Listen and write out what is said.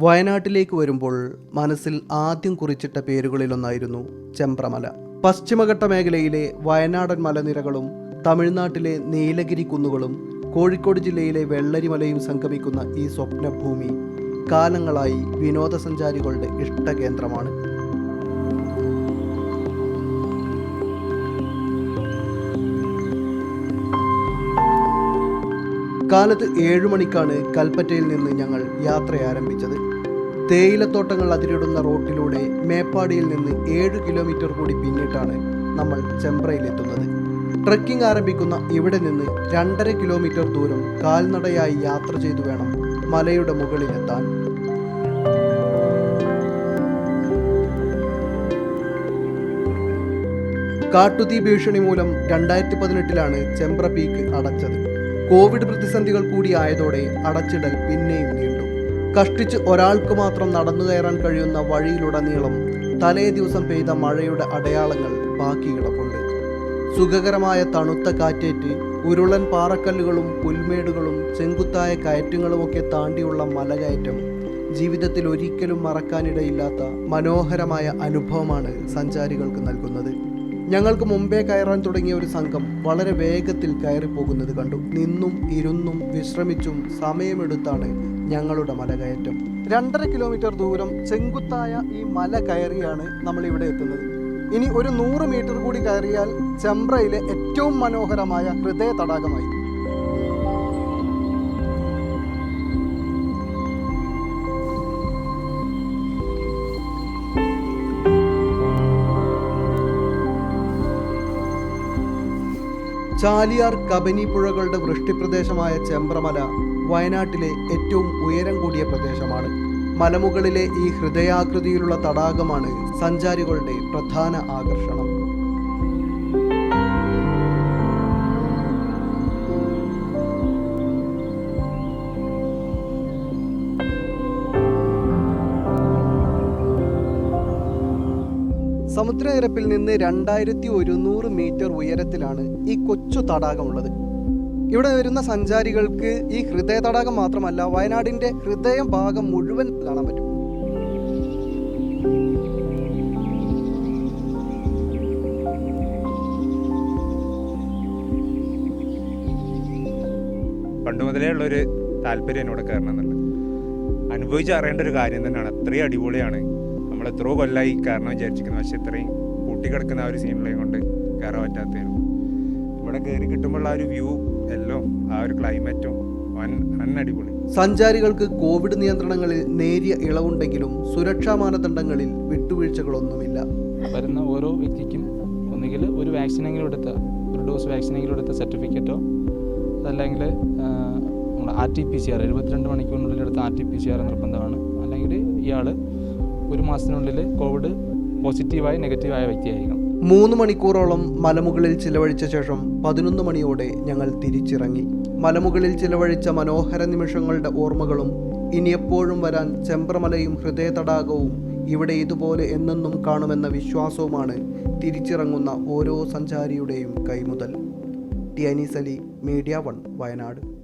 വയനാട്ടിലേക്ക് വരുമ്പോൾ മനസ്സിൽ ആദ്യം കുറിച്ചിട്ട പേരുകളിലൊന്നായിരുന്നു ചെമ്പ്രമല. പശ്ചിമഘട്ട മേഖലയിലെ വയനാടൻ മലനിരകളും തമിഴ്നാട്ടിലെ നീലഗിരി കുന്നുകളും കോഴിക്കോട് ജില്ലയിലെ വെള്ളരിമലയും സംഗമിക്കുന്ന ഈ സ്വപ്നഭൂമി കാലങ്ങളായി വിനോദസഞ്ചാരികളുടെ ഇഷ്ടകേന്ദ്രമാണ്. കാലത്ത് ഏഴു മണിക്കാണ് കൽപ്പറ്റയിൽ നിന്ന് ഞങ്ങൾ യാത്ര ആരംഭിച്ചത്. തേയിലത്തോട്ടങ്ങൾ അതിരിടുന്ന റോട്ടിലൂടെ മേപ്പാടിയിൽ നിന്ന് ഏഴ് കിലോമീറ്റർ കൂടി പിന്നിട്ടാണ് നമ്മൾ ചെമ്പ്രയിലെത്തുന്നത്. ട്രക്കിംഗ് ആരംഭിക്കുന്ന ഇവിടെ നിന്ന് രണ്ടര കിലോമീറ്റർ ദൂരം കാൽനടയായി യാത്ര ചെയ്തു വേണം മലയുടെ മുകളിലെത്താൻ. കാട്ടുതീ ഭീഷണി മൂലം രണ്ടായിരത്തി പതിനെട്ടിലാണ് ചെമ്പ്ര പീക്ക് അടച്ചത്. കോവിഡ് പ്രതിസന്ധികൾ കൂടി ആയതോടെ അടച്ചിടൽ പിന്നെയും നീണ്ടു. കഷ്ടിച്ച് ഒരാൾക്ക് മാത്രം നടന്നു കയറാൻ കഴിയുന്ന വഴിയിലുടനീളം തലേ ദിവസം പെയ്ത മഴയുടെ അടയാളങ്ങൾ ബാക്കി കിടപ്പുണ്ട്. സുഖകരമായ തണുത്ത കാറ്റേറ്റ് ഉരുളൻ പാറക്കല്ലുകളും പുൽമേടുകളും ചെങ്കുത്തായ കയറ്റങ്ങളുമൊക്കെ താണ്ടിയുള്ള മലകയറ്റം ജീവിതത്തിൽ ഒരിക്കലും മറക്കാനിടയില്ലാത്ത മനോഹരമായ അനുഭവമാണ് സഞ്ചാരികൾക്ക് നൽകുന്നത്. ഞങ്ങൾക്ക് മുമ്പേ കയറാൻ തുടങ്ങിയ ഒരു സംഘം വളരെ വേഗത്തിൽ കയറിപ്പോകുന്നത് കണ്ടു. നിന്നും ഇരുന്നും വിശ്രമിച്ചും സമയമെടുത്താണ് ഞങ്ങളുടെ മലകയറ്റം. രണ്ടര കിലോമീറ്റർ ദൂരം ചെങ്കുത്തായ ഈ മല കയറിയാണ് നമ്മൾ ഇവിടെ എത്തുന്നത്. ഇനി ഒരു നൂറ് മീറ്റർ കൂടി കയറിയാൽ ചെമ്പ്രയിലെ ഏറ്റവും മനോഹരമായ ഹൃദയ തടാകമായി ചാലിയാർ കബനി പുഴകളുടെ വൃഷ്ടിപ്രദേശമായ ചെമ്പ്രമല വയനാട്ടിലെ ഏറ്റവും ഉയരം കൂടിയ പ്രദേശമാണ്. മലമുകളിലെ ഈ ഹൃദയാകൃതിയിലുള്ള തടാകമാണ് സഞ്ചാരികളുടെ പ്രധാന ആകർഷണം. സമുദ്രനിരപ്പിൽ നിന്ന് രണ്ടായിരത്തി ഒരുന്നൂറ് മീറ്റർ ഉയരത്തിലാണ് ഈ കൊച്ചു തടാകമുള്ളത്. ഇവിടെ വരുന്ന സഞ്ചാരികൾക്ക് ഈ ഹൃദയ തടാകം മാത്രമല്ല വയനാടിന്റെ ഹൃദയം ഭാഗം മുഴുവൻ കാണാൻ പറ്റും. പണ്ട് മുതലേ ഉള്ളൊരു താല്പര്യം എന്നോട് കയറണം എന്നുള്ളത് അനുഭവിച്ച് അറിയേണ്ട ഒരു കാര്യം തന്നെയാണ് അത്രയും അടിപൊളിയാണ് നമ്മൾ എത്രയോ കൊല്ലമായി കാരണം വിചാരിച്ചിരിക്കുന്നു. പക്ഷെ ഇത്രയും കൂട്ടിക്കിടക്കുന്ന ആ ഒരു സീനിലെയും കൊണ്ട് കയറാൻ പറ്റാത്തതിനും ഇവിടെ കയറി കിട്ടുമ്പോൾ ആ ഒരു വ്യൂ എല്ലാം ആ ഒരു ക്ലൈമറ്റും അടിപൊളി സഞ്ചാരികൾക്ക് കോവിഡ് നിയന്ത്രണങ്ങളിൽ നേരിയ ഇളവുണ്ടെങ്കിലും സുരക്ഷാ മാനദണ്ഡങ്ങളിൽ വിട്ടുവീഴ്ചകളൊന്നുമില്ല. വരുന്ന ഓരോ വ്യക്തിക്കും ഒന്നുകിൽ ഒരു വാക്സിനെങ്കിലും എടുത്ത ഒരു ഡോസ് വാക്സിനെങ്കിലും എടുത്ത സർട്ടിഫിക്കറ്റോ അതല്ലെങ്കിൽ R T P C R എഴുപത്തിരണ്ട് മണിക്കൂറിനുള്ളിൽ എടുത്ത R T P C R നിർബന്ധമാണ്. അല്ലെങ്കിൽ ഇയാൾ ഒരു മാസത്തിനുള്ളിൽ കോവിഡ് പോസിറ്റീവായി നെഗറ്റീവായ വ്യക്തിയായിരിക്കണം. മൂന്ന് മണിക്കൂറോളം മലമുകളിൽ ചിലവഴിച്ച ശേഷം പതിനൊന്ന് മണിയോടെ ഞങ്ങൾ തിരിച്ചിറങ്ങി. മലമുകളിൽ ചിലവഴിച്ച മനോഹര നിമിഷങ്ങളുടെ ഓർമ്മകളും ഇനിയെപ്പോഴും വരാൻ ചെമ്പ്രമലയും ഹൃദയ തടാകവും ഇവിടെ ഇതുപോലെ എന്നെന്നും കാണുമെന്ന വിശ്വാസവുമാണ് തിരിച്ചിറങ്ങുന്ന ഓരോ സഞ്ചാരിയുടെയും കൈമുതൽ. T Ali media one Wayanad.